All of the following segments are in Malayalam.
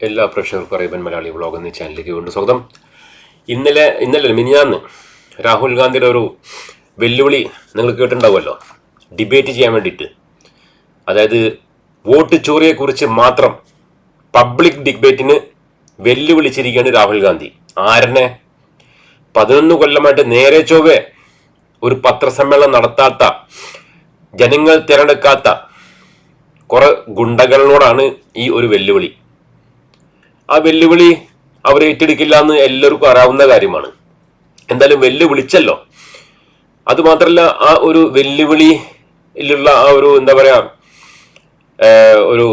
എല്ലാ പ്രേക്ഷകർക്കും അറിയപ്പൻ മലയാളി വ്ളോഗ് എന്ന ചാനലിലേക്ക് വീണ്ടും സ്വാഗതം. ഇന്നലെ ഇന്നലെ മിനിഞ്ഞാന്ന് രാഹുൽ ഗാന്ധിയുടെ ഒരു വെല്ലുവിളി നിങ്ങൾ കേട്ടിട്ടുണ്ടാവുമല്ലോ. ഡിബേറ്റ് ചെയ്യാൻ വേണ്ടിയിട്ട്. അതായത് വോട്ട് ചോറിയെക്കുറിച്ച് മാത്രം പബ്ലിക് ഡിബേറ്റിന് വെല്ലുവിളിച്ചിരിക്കുകയാണ് രാഹുൽ ഗാന്ധി. ആരനെ? പതിനൊന്ന് കൊല്ലമായിട്ട് നേരെ ചൊവ്വേ ഒരു പത്രസമ്മേളനം നടത്താത്ത ജനങ്ങൾ തിരഞ്ഞെടുക്കാത്ത കുറെ ഗുണ്ടകളോടാണ് ഈ ഒരു വെല്ലുവിളി. ആ വെല്ലുവിളി അവർ ഏറ്റെടുക്കില്ല എന്ന് എല്ലാവർക്കും അറിയാവുന്ന കാര്യമാണ്. എന്തായാലും വെല്ലുവിളിച്ചല്ലോ. അതുമാത്രല്ല ആ ഒരു വെല്ലുവിളിയിലുള്ള ആ ഒരു എന്താ പറയാ ഒരു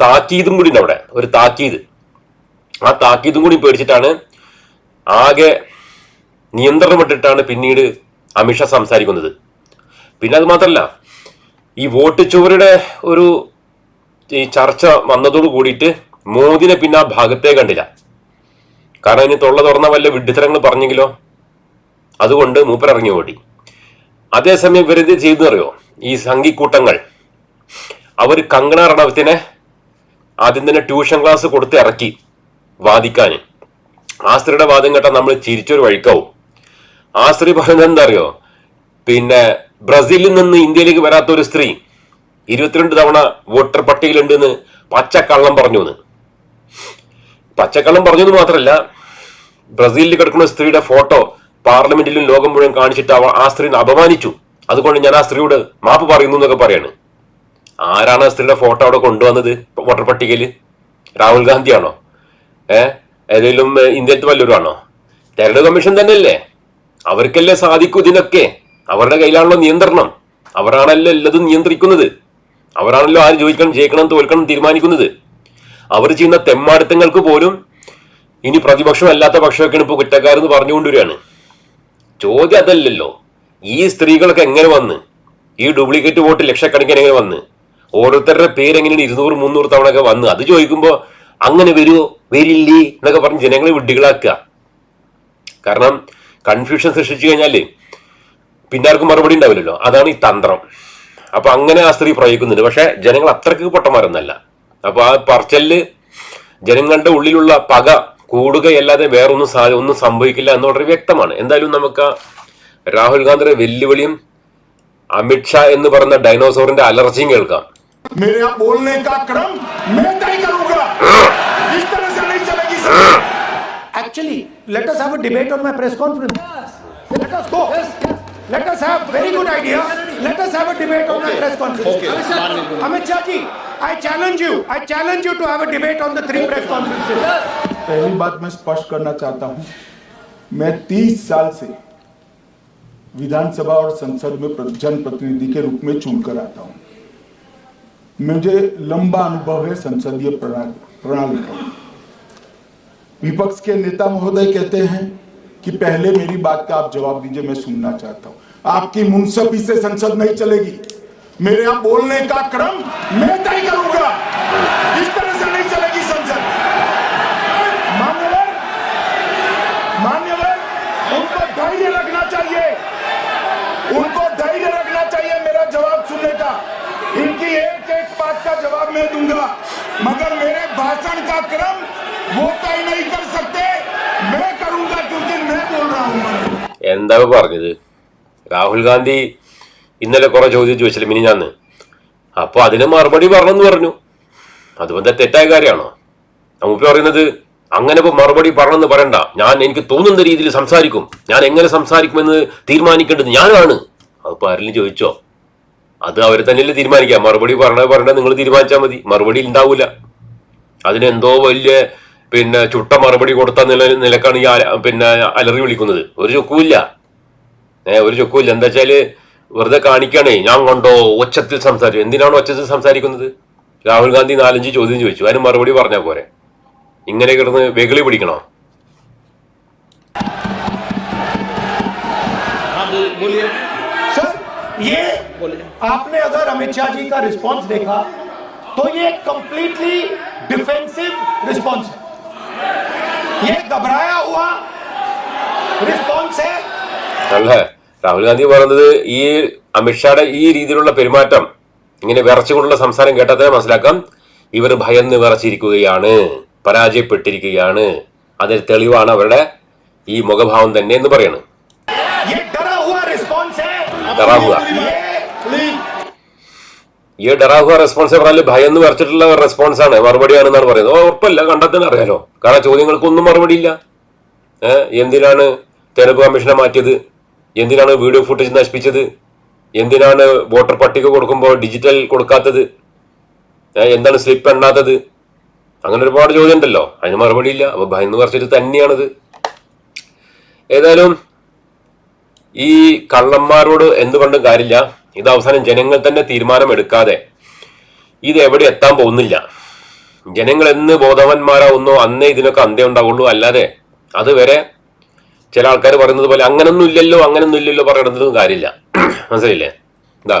താക്കീതും കൂടി ഉണ്ട് അവിടെ ഒരു താക്കീത്. ആ താക്കീതും കൂടി പേടിച്ചിട്ടാണ് ആകെ നിയന്ത്രണം പിന്നീട് അമിത്ഷാ സംസാരിക്കുന്നത്. പിന്നെ അത് മാത്രമല്ല ഈ വോട്ട് ചുവരുടെ ഒരു ഈ ചർച്ച വന്നതോട് കൂടിയിട്ട് മോദിനെ പിന്നെ ആ ഭാഗത്തേ കണ്ടില്ല. കാരണം ഇനി തൊള്ള തുറന്ന വല്ല വിഡ്ഢിത്തരങ്ങൾ പറഞ്ഞെങ്കിലോ? അതുകൊണ്ട് മൂപ്പരിറങ്ങി ഓടി. അതേസമയം ഇവരെന്ത് ചെയ്തു അറിയോ? ഈ സംഘിക്കൂട്ടങ്ങൾ. അവർ കങ്കണ റണവത്തിനെ ആദ്യം തന്നെ ട്യൂഷൻ ക്ലാസ് കൊടുത്ത് ഇറക്കി വാദിക്കാൻ ആ സ്ത്രീയുടെ വാദം കേട്ടാൽ നമ്മൾ ചിരിച്ചൊരു വഴിക്കാവും. ആ സ്ത്രീ പറയുന്നത് എന്താ അറിയോ പിന്നെ ബ്രസീലിൽ നിന്ന് ഇന്ത്യയിലേക്ക് വരാത്ത ഒരു സ്ത്രീ ഇരുപത്തിരണ്ട് തവണ വോട്ടർ പട്ടികയിലുണ്ടെന്ന് പച്ചക്കള്ളം പറഞ്ഞു എന്ന് പച്ചക്കള്ളം പറഞ്ഞത് മാത്രമല്ല ബ്രസീലിൽ കിടക്കുന്ന സ്ത്രീയുടെ ഫോട്ടോ പാർലമെന്റിലും ലോകം മുഴുവൻ കാണിച്ചിട്ട് അവ ആ സ്ത്രീനെ അപമാനിച്ചു. അതുകൊണ്ട് ഞാൻ ആ സ്ത്രീയോട് മാപ്പ് പറയുന്നു എന്നൊക്കെ പറയാണ്. ആരാണ് ആ സ്ത്രീയുടെ ഫോട്ടോ അവിടെ കൊണ്ടുവന്നത്? വോട്ടർ പട്ടികയിൽ? രാഹുൽ ഗാന്ധിയാണോ? ഏ? ഏതെങ്കിലും ഇന്ത്യത്ത് വല്ലവരാണോ വല്ലവരും തെരഞ്ഞെടുപ്പ് കമ്മീഷൻ തന്നെയല്ലേ? അവർക്കല്ലേ സാധിക്കൂ ഇതിനൊക്കെ? അവരുടെ കയ്യിലാണല്ലോ നിയന്ത്രണം. അവരാണല്ലോ എല്ലാതും നിയന്ത്രിക്കുന്നത്? അവരാണല്ലോ ആര് ജയിക്കണം ജയിക്കണം തോൽക്കണം തീരുമാനിക്കുന്നത്? അവർ ചെയ്യുന്ന തെമ്മാടിത്തങ്ങൾക്ക് പോലും ഇനി പ്രതിപക്ഷം അല്ലാത്ത പക്ഷമൊക്കെയാണ് ഇപ്പോൾ കുറ്റക്കാരെന്ന് പറഞ്ഞുകൊണ്ടുവരികയാണ്. ചോദ്യം അതല്ലല്ലോ. ഈ സ്ത്രീകളൊക്കെ എങ്ങനെ വന്ന്? ഈ ഡ്യൂപ്ലിക്കേറ്റ് വോട്ട് ലക്ഷക്കണക്കിന് എങ്ങനെ വന്ന്? ഓരോരുത്തരുടെ പേര് എങ്ങനെയാണ് ഇരുന്നൂറ് മുന്നൂറ് തവണ ഒക്കെ വന്ന്? അത് ചോദിക്കുമ്പോൾ അങ്ങനെ വരുമോ വരില്ലേ എന്നൊക്കെ പറഞ്ഞ് ജനങ്ങളെ വിഡ്ഢികളാക്കുക. കാരണം കൺഫ്യൂഷൻ സൃഷ്ടിച്ചു കഴിഞ്ഞാൽ പിന്നെ ആർക്കും മറുപടി ഉണ്ടാവില്ലല്ലോ. അതാണ് ഈ തന്ത്രം. അപ്പൊ അങ്ങനെ ആ സ്ത്രീ പ്രയോഗിക്കുന്നുണ്ട്. പക്ഷെ ജനങ്ങൾ അത്രയ്ക്ക് പൊട്ടന്മാരൊന്നല്ല. അപ്പോൾ ആ പറച്ചൽ ജനങ്ങളുടെ ഉള്ളിലുള്ള പക കൂടുകയല്ലാതെ വേറൊന്നും സാ ഒന്നും സംഭവിക്കില്ല എന്ന് വളരെ വ്യക്തമാണ് എന്തായാലും നമുക്ക് രാഹുൽ ഗാന്ധിയുടെ വെല്ലുവിളിയും അമിത്ഷാ എന്ന് പറയുന്ന ഡൈനോസോറിന്റെ അലർജിയും കേൾക്കാം Actually, let us have a debate on my press conference. Let us go. Let us have very good idea. Let us have a debate on my press conference. Amit Shah ji, I challenge you. I challenge you to have a debate on the three press conferences. पहली बात मैं स्पष्ट करना चाहता हूँ। मैं 30 साल से विधानसभा और संसद में प्र- जनप्रतिनिधि के रूप में चुनकर आता हूँ। मुझे लंबा अनुभव है संसदीय प्रणाली का। विपक्ष के नेता महोदय कहते हैं कि पहले मेरी बात का आप जवाब दीजिए मैं सुनना चाहता हूँ। आपकी मुंसफी से संसद नहीं चलेगी मेरे यहाँ बोलने का क्रम मैं तय करूंगा इस तरह से नहीं चलेगी संसद मान्यवर मान्यवर उनको धैर्य रखना चाहिए उनको धैर्य रखना चाहिए मेरा जवाब सुनने का इनकी एक एक बात का जवाब मैं दूंगा मगर मेरे भाषण का क्रम वो तय नहीं कर सकते मैं करूंगा क्योंकि मैं बोल रहा हूं എന്താ ഇപ്പൊ പറഞ്ഞത് രാഹുൽ ഗാന്ധി ഇന്നലെ കുറെ ചോദ്യം ചോദിച്ചില്ല മിനി ഞാൻ അപ്പൊ അതിന് മറുപടി പറഞ്ഞെന്ന് പറഞ്ഞു. അത് എന്താ തെറ്റായ കാര്യമാണോ? നമുക്ക് പറയുന്നത് അങ്ങനെ ഇപ്പൊ മറുപടി പറഞ്ഞെന്ന് പറയണ്ട. ഞാൻ എനിക്ക് തോന്നുന്ന രീതിയിൽ സംസാരിക്കും. ഞാൻ എങ്ങനെ സംസാരിക്കുമെന്ന് തീരുമാനിക്കേണ്ടത് ഞാനാണ്. അതിപ്പോ ആരെങ്കിലും ചോദിച്ചോ? അത് അവർ തന്നെയല്ലേ തീരുമാനിക്കാം മറുപടി പറഞ്ഞ പറഞ്ഞ നിങ്ങൾ തീരുമാനിച്ചാൽ മതി. മറുപടി ഉണ്ടാവൂല. അതിനെന്തോ വലിയ പിന്നെ ചുട്ട മറുപടി കൊടുത്ത നില നിലക്കാണ് ഈ പിന്നെ അലറി വിളിക്കുന്നത്. ഒരു ചൊക്കുമില്ല ഏ ഒരു ചൊക്കുമില്ല എന്താ വെച്ചാല് വെറുതെ കാണിക്കണേ ഞാൻ കൊണ്ടോ ഒച്ചത്തിൽ സംസാരിച്ചു എന്തിനാണ് ഒച്ചത്തിൽ സംസാരിക്കുന്നത് രാഹുൽ ഗാന്ധി നാലഞ്ച് ചോദ്യം ചോദിച്ചു അതിന് മറുപടി പറഞ്ഞാൽ പോരെ ഇങ്ങനെ കിടന്ന് വെകിളി പിടിക്കണോ हाँ बोल- बोलिए Sir, ये आपने अगर अमित शाह जी का रिस्पॉन्स देखा तो ये कंप्लीटली डिफेंसिव रिस्पॉन्स है ये घबराया हुआ रिस्पॉन्स है അല്ലേ? രാഹുൽ ഗാന്ധി പറയുന്നത് ഈ അമിത്ഷായുടെ ഈ രീതിയിലുള്ള പെരുമാറ്റം ഇങ്ങനെ വിറച്ചുകൊണ്ടുള്ള സംസാരം കേട്ടാൽ തന്നെ മനസ്സിലാക്കാം. ഇവർ ഭയന്ന് വിറച്ചിരിക്കുകയാണ് പരാജയപ്പെട്ടിരിക്കുകയാണ്. അതിന് തെളിവാണ് അവരുടെ ഈ മുഖഭാവം തന്നെ എന്ന് പറയുന്നത് ഈ റെസ്പോൺസ് പറഞ്ഞാൽ ഭയന്ന് വിറച്ചിട്ടുള്ള റെസ്പോൺസ് ആണ്. മറുപടിയാണെന്നാണ് പറയുന്നത്. ഉറപ്പല്ല കണ്ടെത്താൻ അറിയാലോ. കാരണം ചോദ്യങ്ങൾക്കൊന്നും മറുപടിയില്ല എന്തിനാണ് തെരഞ്ഞെടുപ്പ് കമ്മീഷനെ മാറ്റിയത്? എന്തിനാണ് വീഡിയോ ഫുട്ടേജ് നശിപ്പിച്ചത്? എന്തിനാണ് വോട്ടർ പട്ടിക കൊടുക്കുമ്പോൾ ഡിജിറ്റൽ കൊടുക്കാത്തത്? എന്താണ് സ്ലിപ്പ് എണ്ണാത്തത്? അങ്ങനെ ഒരുപാട് ചോദ്യം ഉണ്ടല്ലോ. അതിന് മറുപടിയില്ല. അപ്പൊ ഭയന്ന് പറിച്ചിട്ട് തന്നെയാണിത്. ഏതായാലും ഈ കള്ളന്മാരോട് എന്ത് കൊണ്ടും കാര്യമില്ല. ഇത് അവസാനം ജനങ്ങൾ തന്നെ തീരുമാനമെടുക്കാതെ ഇത് എവിടെ എത്താൻ പോകുന്നില്ല. ജനങ്ങൾ എന്ന് ബോധവാന്മാരാവുന്നോ അന്നേ ഇതിനൊക്കെ അന്ത്യം ഉണ്ടാവുള്ളൂ. അല്ലാതെ അതുവരെ ചില ആൾക്കാർ പറയുന്നത് പോലെ അങ്ങനൊന്നും ഇല്ലല്ലോ അങ്ങനൊന്നും ഇല്ലല്ലോ പറയണതൊന്നും കാര്യമില്ല. മനസ്സിലായില്ലേ? എന്താ?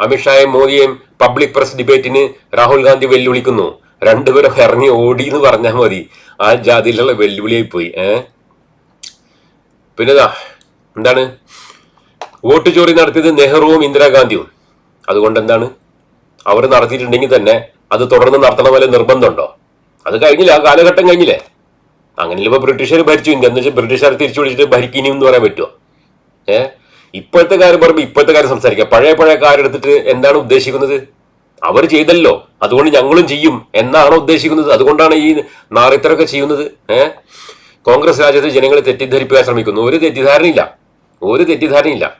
അമിത്ഷായും മോദിയെയും പബ്ലിക് പ്രസ് ഡിബേറ്റിന് രാഹുൽ ഗാന്ധി വെല്ലുവിളിക്കുന്നു. രണ്ടുപേരും ഇറങ്ങി ഓടി എന്ന് പറഞ്ഞാൽ മതി. ആ ജാതിയിലുള്ള വെല്ലുവിളിയായി പോയി ഏഹ് പിന്നെതാ എന്താണ്? വോട്ട് ചോറി നടത്തിയത് നെഹ്റുവും ഇന്ദിരാഗാന്ധിയും. അതുകൊണ്ട് എന്താണ്? അവർ നടത്തിയിട്ടുണ്ടെങ്കിൽ തന്നെ അത് തുടർന്ന് നടത്തണ പോലെ നിർബന്ധമുണ്ടോ? അത് കഴിഞ്ഞില്ല? ആ കാലഘട്ടം കഴിഞ്ഞില്ലേ? അങ്ങനെ ഇപ്പൊ ബ്രിട്ടീഷുകാർ ഭരിച്ചു. ഇന്ത്യ എന്ന് വെച്ചാൽ ബ്രിട്ടീഷുകാർ തിരിച്ചു വിളിച്ചിട്ട് ഭരിക്കിനിയും എന്ന് പറയാൻ പറ്റുമോ ഏ? ഇപ്പോഴത്തെ കാര്യം പറയുമ്പോൾ ഇപ്പോഴത്തെ കാര്യം സംസാരിക്കാം. പഴയ പഴയ കാര്യം എടുത്തിട്ട് എന്താണ് ഉദ്ദേശിക്കുന്നത്? അവർ ചെയ്തല്ലോ. അതുകൊണ്ട് ഞങ്ങളും ചെയ്യും എന്നാണോ ഉദ്ദേശിക്കുന്നത്. അതുകൊണ്ടാണ് ഈ നാറിത്തരൊക്കെ ചെയ്യുന്നത്. ഏ? കോൺഗ്രസ് രാജ്യത്തെ ജനങ്ങളെ തെറ്റിദ്ധരിപ്പിക്കാൻ ശ്രമിക്കുന്നു. ഒരു തെറ്റിദ്ധാരണയില്ല. ഒരു തെറ്റിദ്ധാരണയില്ല.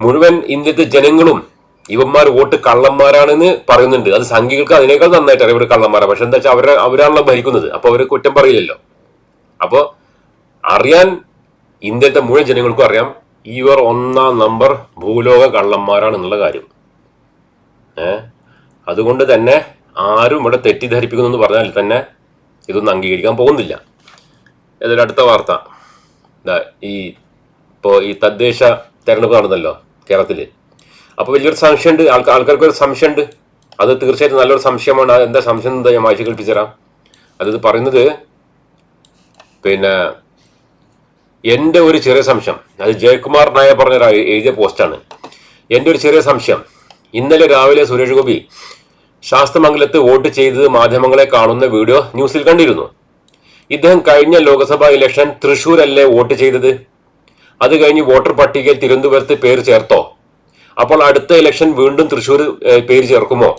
മുഴുവൻ ഇന്ത്യത്തെ ജനങ്ങളും ഇവന്മാർ വോട്ട് കള്ളന്മാരാണെന്ന് പറയുന്നുണ്ട്. അത് സംഘികൾക്ക് അതിനേക്കാൾ നന്നായിട്ട് അറിയാം ഇവർ കള്ളന്മാരാണ് പക്ഷെ എന്താ വെച്ചാൽ അവരെ അവരാണല്ലോ ഭരിക്കുന്നത്. അപ്പൊ അവർ കുറ്റം പറയില്ലല്ലോ. അപ്പോ അറിയാൻ ഇന്ത്യത്തെ മുഴുവൻ ജനങ്ങൾക്കും അറിയാം ഇവർ ഒന്നാം നമ്പർ ഭൂലോക കള്ളന്മാരാണ് എന്നുള്ള കാര്യം. ഏ? അതുകൊണ്ട് തന്നെ ആരും ഇവിടെ തെറ്റിദ്ധരിപ്പിക്കുന്നു എന്ന് പറഞ്ഞാൽ തന്നെ ഇതൊന്നും അംഗീകരിക്കാൻ പോകുന്നില്ല. ഏതൊരു അടുത്ത വാർത്ത. ഈ ഇപ്പോ ഈ തദ്ദേശ തെരഞ്ഞെടുപ്പ് നടന്നല്ലോ കേരളത്തിൽ അപ്പോൾ വലിയൊരു സംശയം ഉണ്ട് ആൾക്കാർക്ക് ഒരു സംശയമുണ്ട്. അത് തീർച്ചയായിട്ടും നല്ലൊരു സംശയമാണ്. എന്താ സംശയം എന്താ? ഞാൻ വായിച്ചു കേൾപ്പിച്ചു തരാം അത് പറയുന്നത് പിന്നെ എന്റെ ഒരു ചെറിയ സംശയം. അത് ജയകുമാർ നായർ പറഞ്ഞ എഴുതിയ പോസ്റ്റാണ്. എന്റെ ഒരു ചെറിയ സംശയം. ഇന്നലെ രാവിലെ സുരേഷ് ഗോപി ശാസ്തമംഗലത്ത് വോട്ട് ചെയ്തത് മാധ്യമങ്ങളെ കാണുന്ന വീഡിയോ ന്യൂസിൽ കണ്ടിരുന്നു. ഇദ്ദേഹം കഴിഞ്ഞ ലോക്സഭാ ഇലക്ഷൻ തൃശൂരല്ലേ വോട്ട് ചെയ്തത്? അത് കഴിഞ്ഞ് വോട്ടർ പട്ടികയിൽ തിരുവനന്തപുരത്ത് പേര് ചേർത്തോ? അപ്പോൾ അടുത്ത ഇലക്ഷൻ വീണ്ടും തൃശ്ശൂർ പേര് ചേർക്കുമോ?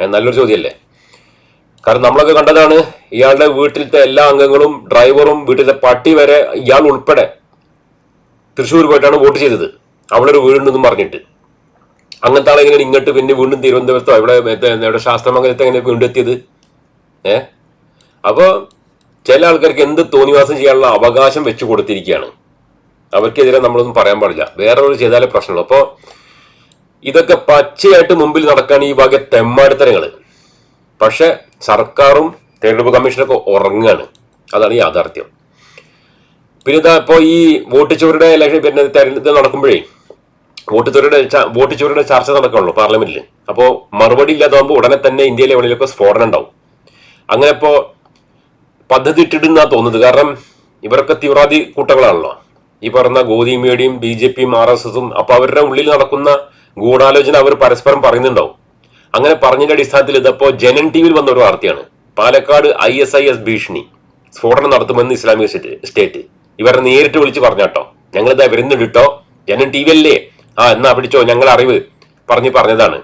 നല്ലൊരു ചോദ്യമല്ലേ? കാരണം നമ്മളൊക്കെ കണ്ടതാണ് ഇയാളുടെ വീട്ടിലത്തെ എല്ലാ അംഗങ്ങളും ഡ്രൈവറും വീട്ടിലെ പട്ടി വരെ ഇയാൾ ഉൾപ്പെടെ തൃശ്ശൂർ പോയിട്ടാണ് വോട്ട് ചെയ്തത്. അവിടെ ഒരു വീടുണ്ടെന്നും പറഞ്ഞിട്ട്. അങ്ങനത്തെ ആളെ എങ്ങനെയാണ് ഇങ്ങോട്ട് പിന്നെ വീണ്ടും തിരുവനന്തപുരത്തോ ഇവിടെ ഇവിടെ ശാസ്ത്രമംഗലത്തെ എങ്ങനെ വീണ്ടും എത്തിയത് ഏ? അപ്പോൾ ചില ആൾക്കാർക്ക് എന്ത് തോന്നിവാസം ചെയ്യാനുള്ള അവകാശം വെച്ചു കൊടുത്തിരിക്കുകയാണ്. അവർക്കെതിരെ നമ്മളൊന്നും പറയാൻ പാടില്ല. വേറെ ഒരു ചെയ്താലേ പ്രശ്നമുള്ളൂ. അപ്പോൾ ഇതൊക്കെ പച്ചയായിട്ട് മുമ്പിൽ നടക്കാൻ ഈ വക തെമ്മാടിത്തരങ്ങൾ പക്ഷെ സർക്കാരും തെരഞ്ഞെടുപ്പ് കമ്മീഷനൊക്കെ ഉറങ്ങാണ്. അതാണ് യാഥാർത്ഥ്യം. പിന്നെ ഇതാ ഇപ്പോൾ ഈ വോട്ട് ചോരുടെ ഇലക്ഷൻ പിന്നെ തെരഞ്ഞെടുപ്പ് നടക്കുമ്പോഴേ വോട്ട് ചോരുടെ വോട്ട് ചോരുടെ ചർച്ച നടക്കണല്ലോ പാർലമെന്റിൽ. അപ്പോൾ മറുപടി ഇല്ലാതാകുമ്പോൾ ഉടനെ തന്നെ ഇന്ത്യയിലെ എവിടെയൊക്കെ സ്ഫോടനം ഉണ്ടാവും. അങ്ങനെ ഇപ്പോൾ പദ്ധതി ഇട്ടിടുന്നാ തോന്നുന്നത്. കാരണം ഇവരൊക്കെ തീവ്രവാദി കൂട്ടങ്ങളാണല്ലോ. ഈ പറഞ്ഞ ഗോതിമേടിയും ബി ജെ പിയും ആർ എസ് എസും അപ്പൊ അവരുടെ ഉള്ളിൽ നടക്കുന്ന ഗൂഢാലോചന അവർ പരസ്പരം പറയുന്നുണ്ടാവും. അങ്ങനെ പറഞ്ഞതിന്റെ അടിസ്ഥാനത്തിൽ ഇതപ്പോ ജനൻ ടി വിയിൽ വന്ന ഒരു വാർത്തയാണ്. Palakkad I S I S ഭീഷണി. സ്ഫോടനം നടത്തുമെന്ന് ഇസ്ലാമിക സ്റ്റേറ്റ് ഇവരെ നേരിട്ട് വിളിച്ച് പറഞ്ഞാട്ടോ ഞങ്ങളിതാ വരുന്നുണ്ട് കേട്ടോ. ജനൻ ടി വി അല്ലേ ആ എന്നാ പിടിച്ചോ ഞങ്ങൾ അറിവ് പറഞ്ഞ് പറഞ്ഞതാണ്.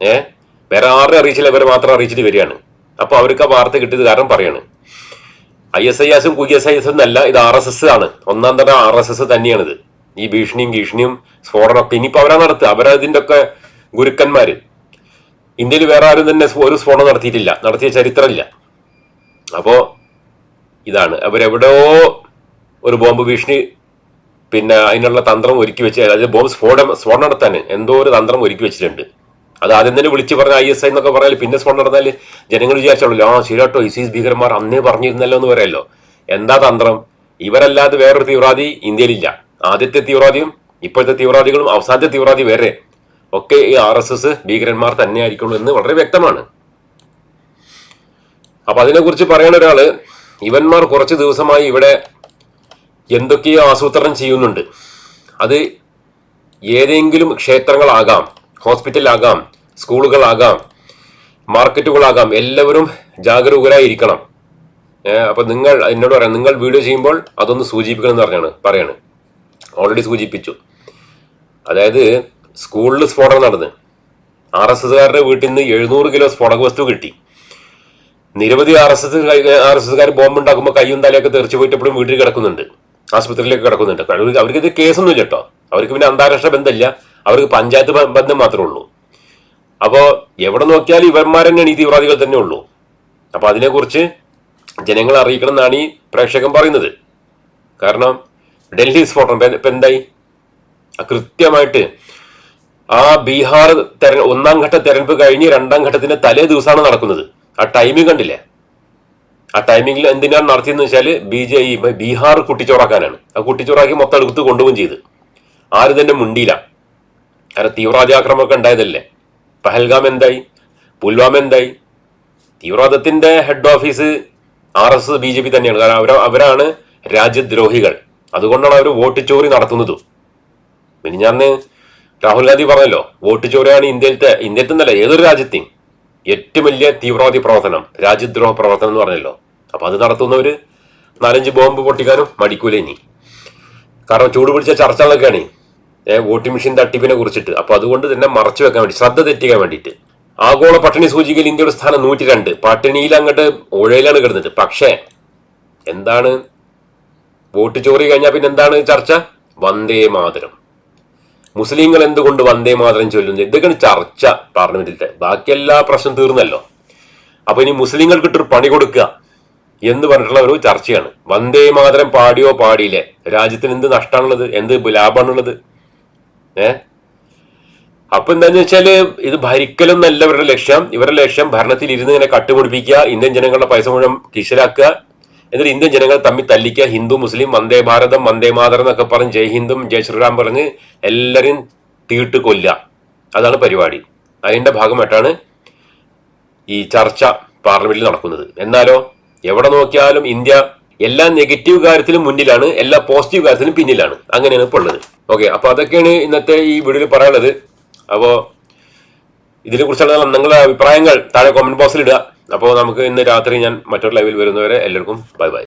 ഏ? വേറെ ആരെ അറിയിച്ചില്ല ഇവരെ മാത്രം അറിയിച്ചിട്ട് വരികയാണ്. അപ്പൊ അവർക്ക് ആ വാർത്ത കിട്ടിയത് കാരണം പറയാണ്. ഐ എസ് ഐ എസും കു എസ് ഐ എസ് എന്നല്ല ഇത് ആർ എസ് എസ് ആണ്. ഒന്നാം തരം ആർ എസ് എസ് തന്നെയാണിത്. ഈ ഭീഷണിയും ഭീഷണിയും സ്ഫോടനമൊക്കെ ഇനിയിപ്പോ അവരാ നടത്തുക. അവരതിന്റെ ഒക്കെ ഗുരുക്കന്മാര്. ഇന്ത്യയിൽ വേറെ ആരും തന്നെ ഒരു സ്ഫോടനം നടത്തിയിട്ടില്ല. നടത്തിയ ചരിത്രമില്ല. അപ്പോൾ ഇതാണ്. അവരെവിടെയോ ഒരു ബോംബ് ഭീഷണി പിന്നെ അതിനുള്ള തന്ത്രം ഒരുക്കി വെച്ച് അതായത് ബോംബ് സ്ഫോടനം സ്ഫോടനം നടത്താൻ എന്തോ ഒരു തന്ത്രം ഒരുക്കി വെച്ചിട്ടുണ്ട്. അത് ആദ്യം തന്നെ വിളിച്ച് പറഞ്ഞ ഐ എസ് ഐ എന്നൊക്കെ പറഞ്ഞാൽ പിന്നെ സ്ഫോടനം നടന്നാൽ ജനങ്ങൾ വിചാരിച്ചോളൂ ആ ശരിയാട്ടോ ഇസീസ് ഭീകരന്മാർ അന്നേ പറഞ്ഞിരുന്നല്ലോ എന്ന് പറയല്ലോ. എന്താ തന്ത്രം? ഇവരല്ലാതെ വേറൊരു തീവ്രവാദി ഇന്ത്യയിലില്ല. ആദ്യത്തെ തീവ്രവാദിയും ഇപ്പോഴത്തെ തീവ്രവാദികളും അവസാനത്തെ തീവ്രവാദി വേറെ. ഒക്കെ ഈ ആർ എസ് എസ് ഭീകരന്മാർ തന്നെ ആയിരിക്കുള്ളൂ എന്ന് വളരെ വ്യക്തമാണ്. അപ്പൊ അതിനെക്കുറിച്ച് പറയുന്ന ഒരാൾ ഇവന്മാർ കുറച്ച് ദിവസമായി ഇവിടെ എന്തൊക്കെയോ ആസൂത്രണം ചെയ്യുന്നുണ്ട്. അത് ഏതെങ്കിലും ക്ഷേത്രങ്ങളാകാം ഹോസ്പിറ്റലാകാം സ്കൂളുകളാകാം മാർക്കറ്റുകളാകാം എല്ലാവരും ജാഗരൂകരായിരിക്കണം. അപ്പൊ നിങ്ങൾ എന്നോട് പറയാം നിങ്ങൾ വീഡിയോ ചെയ്യുമ്പോൾ അതൊന്ന് സൂചിപ്പിക്കണം എന്ന് പറഞ്ഞാണ് പറയാണ്. ഓൾറെഡി സൂചിപ്പിച്ചു. അതായത് സ്കൂളിൽ സ്ഫോടനം നടന്ന്. ആർ എസ് എസ്സുകാരുടെ വീട്ടിൽ നിന്ന് എഴുന്നൂറ് കിലോ സ്ഫോടക വസ്തു കിട്ടി. നിരവധി R S S R S എസ്സുകാർ bomb ഉണ്ടാക്കുമ്പോൾ കയ്യും തലയൊക്കെ തെറിച്ചു പോയിട്ട് എപ്പോഴും വീട്ടിൽ കിടക്കുന്നുണ്ട്. ആശുപത്രിയിലേക്ക് കിടക്കുന്നുണ്ട്. അവർക്ക് ഇത് കേസൊന്നും കേട്ടോ. അവർക്ക് പിന്നെ അന്താരാഷ്ട്ര ബന്ധമില്ല. അവർക്ക് പഞ്ചായത്ത് ബന്ധം മാത്രമേ ഉള്ളൂ. അപ്പോൾ എവിടെ നോക്കിയാലും ഇവന്മാർ തന്നെയാണ് ഈ തീവ്രവാദികൾ തന്നെ ഉള്ളൂ. അപ്പോൾ അതിനെക്കുറിച്ച് ജനങ്ങളെ അറിയിക്കണം എന്നാണ് ഈ പ്രേക്ഷകൻ പറയുന്നത്. കാരണം ഡൽഹി സ്ഫോടനം ഇപ്പൊ- എന്തായി? കൃത്യമായിട്ട് ആ ബീഹാർ തെര ഒന്നാം ഘട്ട തെരഞ്ഞെടുപ്പ് കഴിഞ്ഞ് രണ്ടാം ഘട്ടത്തിന്റെ തലേ ദിവസമാണ് നടക്കുന്നത്. ആ ടൈമിംഗ് കണ്ടില്ലേ? ആ ടൈമിംഗിൽ എന്തിനാണ് നടത്തിയെന്ന് വെച്ചാൽ ബി ജെ ബീഹാർ കുട്ടിച്ചോറാക്കാനാണ്. ആ കുട്ടിച്ചോറാക്കി മൊത്തം എടുത്ത് കൊണ്ടുപോകും ചെയ്ത്. ആരും തന്നെ മുണ്ടിയില്ല. കാരണം തീവ്രവാദി ആക്രമണമൊക്കെ ഉണ്ടായതല്ലേ? പഹൽഗാം എന്തായി? പുൽവാമ എന്തായി? തീവ്രവാദത്തിന്റെ head office R S B J P തന്നെയാണ്. കാരണം അവരാണ് രാജ്യദ്രോഹികൾ. അതുകൊണ്ടാണ് അവർ വോട്ട് ചോറി നടത്തുന്നത്. പിന്നെ ഞാൻ രാഹുൽ ഗാന്ധി പറഞ്ഞല്ലോ വോട്ട് ചോരയാണ് ഇന്ത്യയിലത്തെ ഇന്ത്യയിലത്തെ എന്നല്ല ഏതൊരു രാജ്യത്തെയും ഏറ്റവും വലിയ തീവ്രവാദി പ്രവർത്തനം രാജ്യദ്രോഹ പ്രവർത്തനം എന്ന് പറഞ്ഞല്ലോ. അപ്പൊ അത് നടത്തുന്നവര് നാലഞ്ച് ബോംബ് പൊട്ടിക്കാനും മടിക്കൂല ഇനി. കാരണം ചൂട് പിടിച്ച ചർച്ചകളൊക്കെയാണ് വോട്ടിംഗ് മെഷീൻ തട്ടിപ്പിനെ കുറിച്ചിട്ട്. അപ്പൊ അതുകൊണ്ട് തന്നെ മറച്ചു വെക്കാൻ വേണ്ടി ശ്രദ്ധ തെറ്റിക്കാൻ വേണ്ടിയിട്ട്. ആഗോള പട്ടിണി സൂചികയിൽ ഇന്ത്യയുടെ സ്ഥാനം നൂറ്റി രണ്ട് പട്ടിണിയിൽ അങ്ങോട്ട് ഉഴയിലാണ് കിടന്നിട്ട് പക്ഷേ എന്താണ് വോട്ട് ചോറി കഴിഞ്ഞാൽ പിന്നെ എന്താണ് ചർച്ച? വന്ദേ മാതരം. മുസ്ലിങ്ങൾ എന്തുകൊണ്ട് വന്ദേ മാതരം ചൊല്ലുന്നു ഇതൊക്കെയാണ് ചർച്ച പാർലമെന്റിലെ ബാക്കി എല്ലാ പ്രശ്നം തീർന്നല്ലോ. അപ്പൊ ഇനി മുസ്ലിങ്ങൾക്കിട്ടൊരു പണി കൊടുക്കുക എന്ന് പറഞ്ഞിട്ടുള്ള ഒരു ചർച്ചയാണ്. വന്ദേ മാതരം പാടിയോ പാടിയില്ലേ? രാജ്യത്തിന് എന്ത് നഷ്ടമാണുള്ളത് എന്ത് ലാഭമാണുള്ളത് ഏ? അപ്പൊ എന്താന്ന് വെച്ചാൽ ഇത് ഭരിക്കലൊന്നല്ല ഇവരുടെ ലക്ഷ്യം. ഇവരുടെ ലക്ഷ്യം ഭരണത്തിൽ ഇരുന്ന് ഇങ്ങനെ കട്ടുപിടിപ്പിക്കുക ഇന്ത്യൻ ജനങ്ങളുടെ പൈസ മുഴുവൻ കിശലാക്കുക എന്നിട്ട് ഇന്ത്യൻ ജനങ്ങൾ തമ്മിൽ തല്ലിക്കുക ഹിന്ദു മുസ്ലിം വന്ദേ ഭാരതം വന്ദേ മാതരം എന്നൊക്കെ പറഞ്ഞ് ജയ് ഹിന്ദും ജയ് ശ്രീറാം പറഞ്ഞ് എല്ലാവരും തീട്ട് കൊല്ലുക. അതാണ് പരിപാടി. അതിന്റെ ഭാഗമായിട്ടാണ് ഈ ചർച്ച പാർലമെന്റിൽ നടക്കുന്നത്. എന്നാലോ എവിടെ നോക്കിയാലും ഇന്ത്യ എല്ലാ നെഗറ്റീവ് കാര്യത്തിലും മുന്നിലാണ് എല്ലാ പോസിറ്റീവ് കാര്യത്തിലും പിന്നിലാണ്. അങ്ങനെയാണ് ഇപ്പോൾ ഉള്ളത്. ഓക്കെ അപ്പൊ അതൊക്കെയാണ് ഇന്നത്തെ ഈ വീഡിയോയിൽ പറയാനുള്ളത്. അപ്പോ ഇതിനെ കുറിച്ചുള്ള നിങ്ങളുടെ അഭിപ്രായങ്ങൾ താഴെ കോമന്റ് ബോക്സിൽ ഇടുക. അപ്പോൾ നമുക്ക് ഇന്ന് രാത്രി ഞാൻ മറ്റൊരു ലൈവിൽ വരുന്നവരെ എല്ലാവർക്കും ബൈ ബൈ